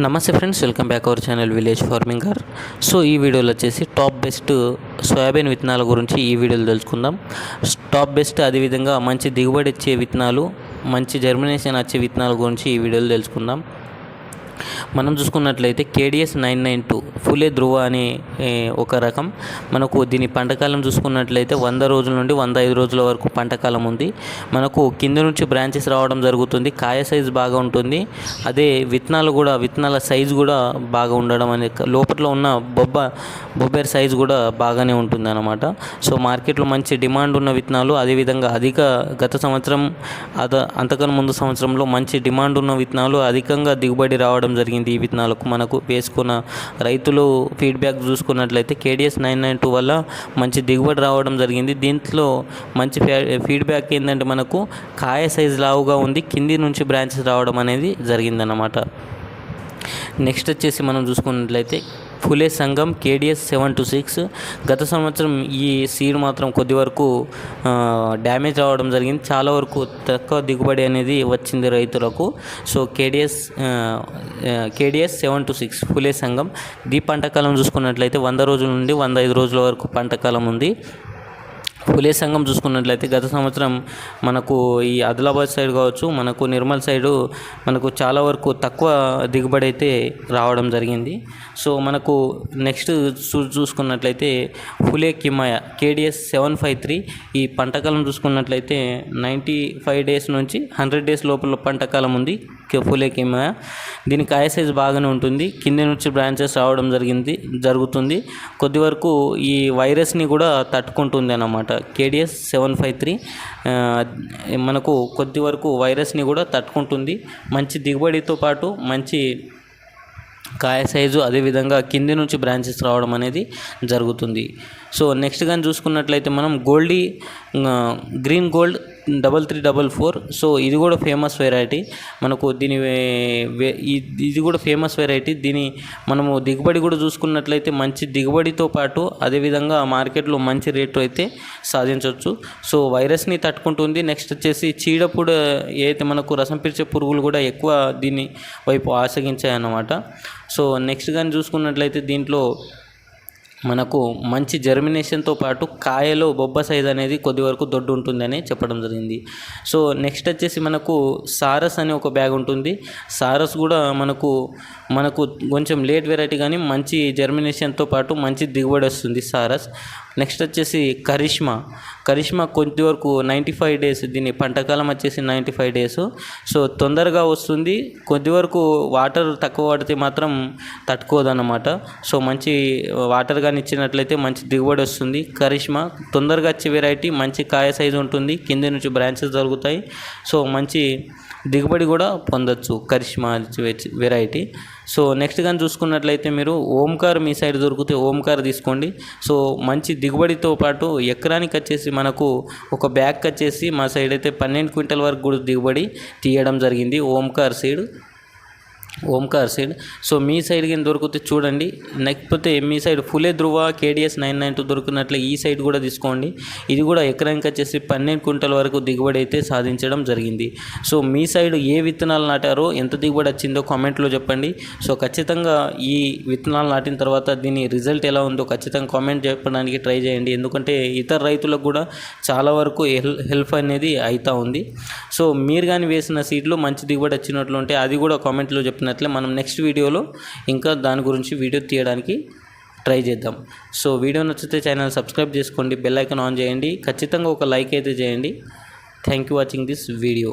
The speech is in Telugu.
నమస్తే friends welcome back our channel village farming గార్ so ఈ వీడియోలో వచ్చేసి టాప్ బెస్ట్ సోయాబీన్ విత్తనాల గురించి ఈ వీడియోలో తెలుసుకుందాం. టాప్ బెస్ట్ అదేవిధంగా మంచి దిగుబడి ఇచ్చే విత్తనాలు మంచి జర్మినేషన్ వచ్చే విత్తనాల గురించి ఈ వీడియోలో తెలుసుకుందాం. మనం చూసుకున్నట్లయితే KDS nine nine two Phule Dhruva అనే ఒక రకం. మనకు దీని పంటకాలం చూసుకున్నట్లయితే వంద రోజుల నుండి వంద ఐదు రోజుల వరకు పంటకాలం ఉంది. మనకు కింద నుంచి బ్రాంచెస్ రావడం జరుగుతుంది. కాయ సైజు బాగా ఉంటుంది. అదే విత్తనాలు కూడా విత్తనాల సైజు కూడా బాగా ఉండడం అనేది లోపల ఉన్న బొబ్బ బొబ్బేర్ సైజు కూడా బాగానే ఉంటుంది అన్నమాట సో మార్కెట్లో మంచి డిమాండ్ ఉన్న విత్తనాలు అదేవిధంగా అధిక గత సంవత్సరం అద అంతకన్నా ముందు సంవత్సరంలో మంచి డిమాండ్ ఉన్న విత్తనాలు అధికంగా దిగుబడి రావడం జరిగింది. ఈ విత్తనాలకు మనకు వేసుకున్న రైతులు ఫీడ్బ్యాక్ చూసుకున్నట్లయితే కేడిఎస్ నైన్ నైన్ టూ వల్ల మంచి దిగుబడి రావడం జరిగింది. దీంట్లో మంచి ఫీడ్బ్యాక్ ఏంటంటే మనకు కాయ సైజ్ లావుగా ఉంది. కింది నుంచి బ్రాంచెస్ రావడం అనేది జరిగిందన్నమాట. నెక్స్ట్ వచ్చేసి మనం చూసుకున్నట్లయితే ఫులే సంఘం కేడిఎస్ సెవెన్ టు సిక్స్. గత సంవత్సరం ఈ సీడ్ మాత్రం కొద్ది వరకు డ్యామేజ్ రావడం జరిగింది. చాలా వరకు తక్కువ దిగుబడి అనేది వచ్చింది రైతులకు. So KDS KDS seven two six Phule Sangam. ఈ పంటకాలం చూసుకున్నట్లయితే వంద రోజుల నుండి వంద ఐదు రోజుల వరకు పంటకాలం ఉంది. పులే సంఘం చూసుకున్నట్లయితే గత సంవత్సరం మనకు ఈ ఆదిలాబాద్ సైడ్ కావచ్చు మనకు నిర్మల్ సైడు మనకు చాలా వరకు తక్కువ దిగుబడి అయితే రావడం జరిగింది. సో మనకు నెక్స్ట్ చూ చూసుకున్నట్లయితే Phule Kimaya KDS seven five three ఈ పంటకాలం చూసుకున్నట్లయితే నైంటీ ఫైవ్ డేస్ నుంచి హండ్రెడ్ డేస్ లోపల పంటకాలం ఉంది పులే ఫులే కిమాయ దీని కాయ సైజ్ బాగానే ఉంటుంది. కింద నుంచి బ్రాంచెస్ రావడం జరిగింది జరుగుతుంది. కొద్ది వరకు ఈ వైరస్ని కూడా తట్టుకుంటుంది అన్నమాట. కేడిఎస్ సెవెన్ ఫైవ్ త్రీ మనకు కొద్ది వరకు వైరస్ని కూడా తట్టుకుంటుంది. మంచి దిగుబడితో పాటు మంచి కాయ సైజు అదేవిధంగా కింది నుంచి బ్రాంచెస్ రావడం అనేది జరుగుతుంది. సో నెక్స్ట్ కానీ చూసుకున్నట్లయితే మనం Goldie Green Gold double three double four. So ఇది కూడా ఫేమస్ వెరైటీ. మనకు దీని వే- ఇది కూడా ఫేమస్ వెరైటీ. దీని మనము దిగుబడి కూడా చూసుకున్నట్లయితే మంచి దిగుబడితో పాటు అదేవిధంగా మార్కెట్లో మంచి రేటు అయితే సాధించవచ్చు సో వైరస్ని తట్టుకుంటుంది. నెక్స్ట్ వచ్చేసి చీడపుడు ఏదైతే మనకు రసం పీల్చే పురుగులు కూడా ఎక్కువ దీని వైపు ఆసగించాయి అన్నమాట సో నెక్స్ట్ కానీ చూసుకున్నట్లయితే దీంట్లో మనకు మంచి జర్మినేషన్తో పాటు కాయలో బొబ్బ సైజ్ అనేది కొద్ది వరకు దొడ్డు ఉంటుందని చెప్పడం జరిగింది. సో నెక్స్ట్ వచ్చేసి మనకు సారస్ అనే ఒక బ్యాగ్ ఉంటుంది. సారస్ కూడా మనకు మనకు కొంచెం లేట్ వెరైటీ కానీ మంచి జర్మినేషన్తో పాటు మంచి దిగుబడి వస్తుంది సారస్. నెక్స్ట్ వచ్చేసి కరిష్మా. కరిష్మా కొద్ది వరకు నైంటీ ఫైవ్ డేస్ దీని పంటకాలం వచ్చేసి నైంటీ ఫైవ్ డేస్ సో తొందరగా వస్తుంది. కొద్ది వరకు వాటర్ తక్కువ పడితే మాత్రం తట్టుకోదన్నమాట. సో మంచి వాటర్ కానీ ఇచ్చినట్లయితే మంచి దిగుబడి వస్తుంది. కరిష్మా తొందరగా వచ్చే వెరైటీ మంచి కాయ సైజు ఉంటుంది. కింద నుంచి బ్రాంచెస్ దొరుకుతాయి సో మంచి దిగుబడి కూడా పొందొచ్చు కరిష్మా వెరైటీ సో నెక్స్ట్ కానీ చూసుకున్నట్లయితే మీరు ఓంకార్ మీ సైడ్ దొరికితే ఓంకార్ తీసుకోండి. సో మంచి దిగుబడితో పాటు ఎకరానికి వచ్చేసి మనకు ఒక బ్యాగ్ వచ్చేసి మా సైడ్ అయితే పన్నెండు క్వింటల్ వరకు కూడా దిగుబడి తీయడం జరిగింది. Omkar seed Omkar side. So మీ సైడ్ కానీ దొరికితే చూడండి. లేకపోతే మీ side Phule Dhruva KDS nine nine two దొరికినట్లే ఈ సైడ్ కూడా తీసుకోండి. ఇది కూడా ఎకరానికి వచ్చేసి పన్నెండు క్వింటల్ వరకు దిగుబడి అయితే సాధించడం జరిగింది. సో మీ సైడ్ ఏ విత్తనాలు నాటారో ఎంత దిగుబడి వచ్చిందో కామెంట్లో చెప్పండి. సో ఖచ్చితంగా ఈ విత్తనాలు నాటిన తర్వాత దీని రిజల్ట్ ఎలా ఉందో ఖచ్చితంగా కామెంట్ చెప్పడానికి ట్రై చేయండి. ఎందుకంటే ఇతర రైతులకు కూడా చాలా వరకు హెల్ హెల్ప్ అనేది అవుతూ ఉంది. సో మీరు కానీ వేసిన సీడ్లు మంచి దిగుబడి వచ్చినట్లు ఉంటే అది కూడా కామెంట్లో చెప్పినట్లే మనం నెక్స్ట్ వీడియోలో ఇంకా దాని గురించి వీడియో తీయడానికి ట్రై చేద్దాం. సో వీడియో నచ్చితే ఛానల్ సబ్స్క్రైబ్ చేసుకోండి బెల్ ఐకాన్ ఆన్ చేయండి ఖచ్చితంగా ఒక లైక్ అయితే చేయండి. Thank you watching this video